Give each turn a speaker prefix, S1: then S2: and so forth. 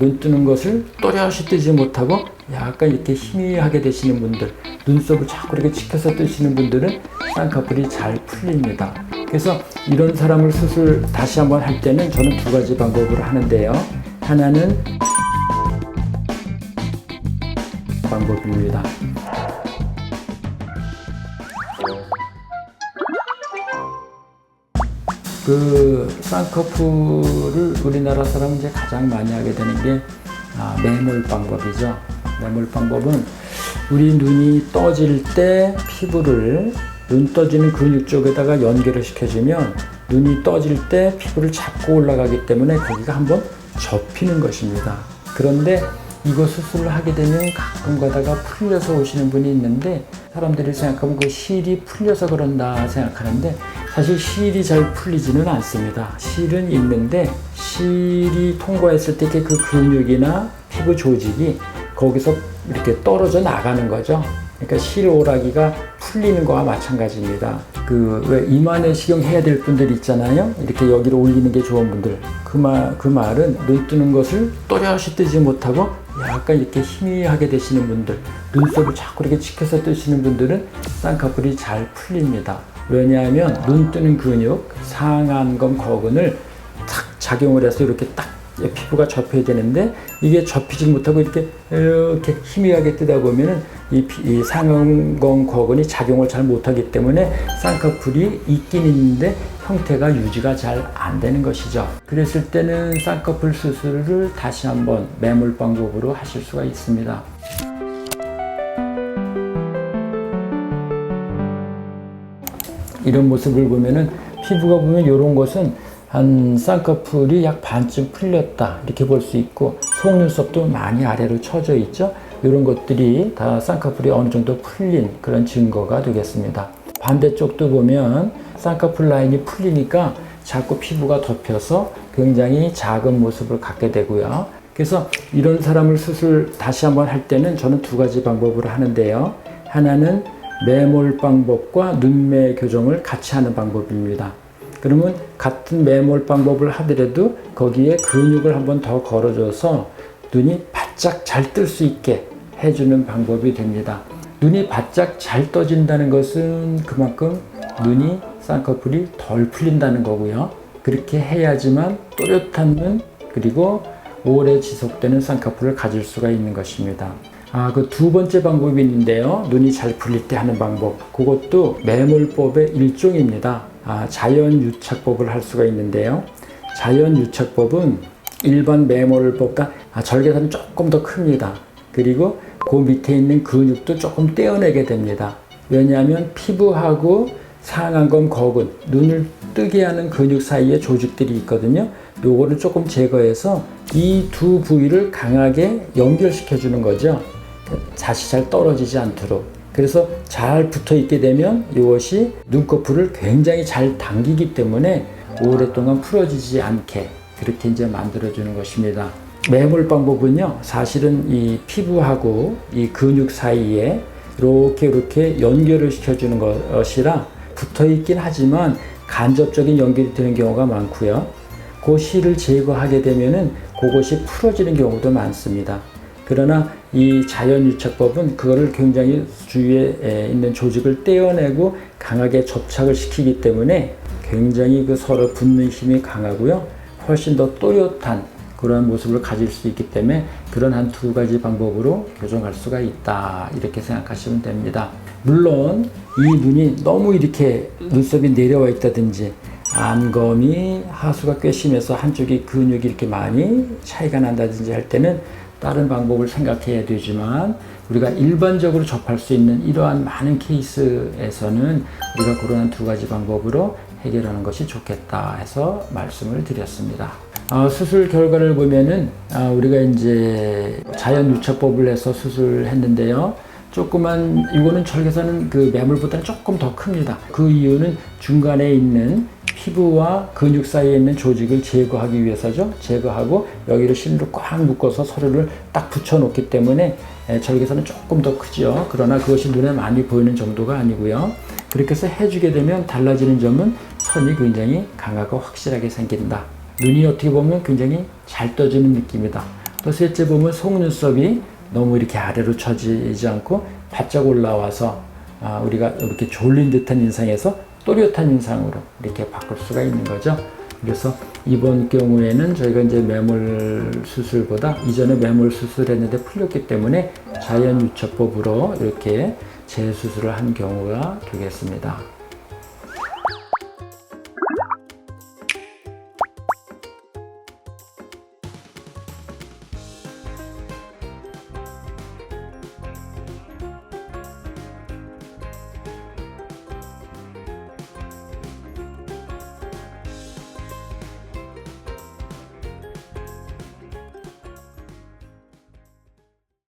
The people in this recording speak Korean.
S1: 눈 뜨는 것을 또렷이 뜨지 못하고 약간 이렇게 희미하게 되시는 분들, 눈썹을 자꾸 이렇게 치켜서 뜨시는 분들은 쌍꺼풀이 잘 풀립니다. 그래서 이런 사람을 수술 다시 한번 할 때는 저는 두 가지 방법으로 하는데요. 하나는 방법입니다. 그 쌍꺼풀을 우리나라 사람은 이제 가장 많이 하게 되는 게 아, 매몰 방법이죠. 매몰 방법은 우리 눈이 떠질 때 피부를 눈 떠지는 근육 쪽에다가 연결을 시켜주면 눈이 떠질 때 피부를 잡고 올라가기 때문에 거기가 한번 접히는 것입니다. 그런데 이거 수술을 하게 되면 가끔 가다가 풀려서 오시는 분이 있는데 사람들이 생각하면 그 실이 풀려서 그런다 생각하는데 사실 실이 잘 풀리지는 않습니다. 실은 있는데 실이 통과했을 때 그 근육이나 피부 조직이 거기서 이렇게 떨어져 나가는 거죠. 그러니까 실 오라기가 풀리는 거와 마찬가지입니다. 그 왜 이마내 시경 해야 될 분들 있잖아요. 이렇게 여기를 올리는 게 좋은 분들. 그 말, 그 말은 눈 뜨는 것을 또렷이 뜨지 못하고 약간 이렇게 희미하게 되시는 분들, 눈썹을 자꾸 이렇게 치켜서 뜨시는 분들은 쌍꺼풀이 잘 풀립니다. 왜냐하면 눈 뜨는 근육, 상안검 거근을 탁 작용을 해서 이렇게 딱 피부가 접혀야 되는데 이게 접히지 못하고 이렇게 이렇게 희미하게 뜨다 보면은 이, 피- 이 상안검 거근이 작용을 잘 못하기 때문에 쌍꺼풀이 있긴 있는데 형태가 유지가 잘 안 되는 것이죠. 그랬을 때는 쌍꺼풀 수술을 다시 한번 매몰 방법으로 하실 수가 있습니다. 이런 모습을 보면은 피부가 보면 이런 것은 한 쌍꺼풀이 약 반쯤 풀렸다 이렇게 볼 수 있고 속눈썹도 많이 아래로 처져 있죠. 이런 것들이 다 쌍꺼풀이 어느 정도 풀린 그런 증거가 되겠습니다. 반대쪽도 보면 쌍꺼풀 라인이 풀리니까 자꾸 피부가 덮여서 굉장히 작은 모습을 갖게 되고요. 그래서 이런 사람을 수술 다시 한번 할 때는 저는 두 가지 방법으로 하는데요. 하나는 매몰 방법과 눈매 교정을 같이 하는 방법입니다. 그러면 같은 매몰 방법을 하더라도 거기에 근육을 한번 더 걸어줘서 눈이 바짝 잘 뜰 수 있게 해주는 방법이 됩니다. 눈이 바짝 잘 떠진다는 것은 그만큼 눈이 쌍꺼풀이 덜 풀린다는 거고요. 그렇게 해야지만 또렷한 눈 그리고 오래 지속되는 쌍꺼풀을 가질 수가 있는 것입니다. 아, 그 두 번째 방법이 있는데요. 눈이 잘 풀릴 때 하는 방법. 그것도 매몰법의 일종입니다. 아, 자연 유착법을 할 수가 있는데요. 자연 유착법은 일반 매몰법과 아, 절개선은 조금 더 큽니다. 그리고 그 밑에 있는 근육도 조금 떼어내게 됩니다. 왜냐하면 피부하고 상안검 거근, 눈을 뜨게 하는 근육 사이에 조직들이 있거든요. 요거를 조금 제거해서 이 두 부위를 강하게 연결시켜 주는 거죠. 다시 잘 떨어지지 않도록. 그래서 잘 붙어 있게 되면 이것이 눈꺼풀을 굉장히 잘 당기기 때문에 오랫동안 풀어지지 않게 그렇게 이제 만들어 주는 것입니다. 매몰 방법은요, 사실은 이 피부하고 이 근육 사이에 이렇게 이렇게 연결을 시켜주는 것이라 붙어 있긴 하지만 간접적인 연결이 되는 경우가 많고요. 그 실을 제거하게 되면은 그것이 풀어지는 경우도 많습니다. 그러나 이 자연유착법은 그거를 굉장히 주위에 에, 있는 조직을 떼어내고 강하게 접착을 시키기 때문에 굉장히 그 서로 붙는 힘이 강하고요. 훨씬 더 또렷한 그러한 모습을 가질 수 있기 때문에 그런 한 두 가지 방법으로 교정할 수가 있다. 이렇게 생각하시면 됩니다. 물론 이 눈이 너무 이렇게 눈썹이 내려와 있다든지 안검이 하수가 꽤 심해서 한쪽이 근육이 이렇게 많이 차이가 난다든지 할 때는 다른 방법을 생각해야 되지만 우리가 일반적으로 접할 수 있는 이러한 많은 케이스에서는 우리가 그러한 두 가지 방법으로 해결하는 것이 좋겠다 해서 말씀을 드렸습니다. 어, 수술 결과를 보면은 아, 우리가 이제 자연 유착법을 해서 수술했는데요. 조그만 이거는 절개선은 그 매물보다는 조금 더 큽니다. 그 이유는 중간에 있는 피부와 근육 사이에 있는 조직을 제거하기 위해서죠. 제거하고 여기를 실로 꽉 묶어서 서로를 딱 붙여 놓기 때문에 에, 절개선은 조금 더 크죠. 그러나 그것이 눈에 많이 보이는 정도가 아니고요. 그렇게 해서 해주게 되면 달라지는 점은 선이 굉장히 강하고 확실하게 생긴다. 눈이 어떻게 보면 굉장히 잘 떠지는 느낌이다. 또 셋째 보면 속눈썹이 너무 이렇게 아래로 처지지 않고 바짝 올라와서 아, 우리가 이렇게 졸린 듯한 인상에서 또렷한 인상으로 이렇게 바꿀 수가 있는 거죠. 그래서 이번 경우에는 저희가 이제 매몰 수술보다 이전에 매몰 수술했는데 풀렸기 때문에 자연 유처법으로 이렇게 재수술을 한 경우가 되겠습니다.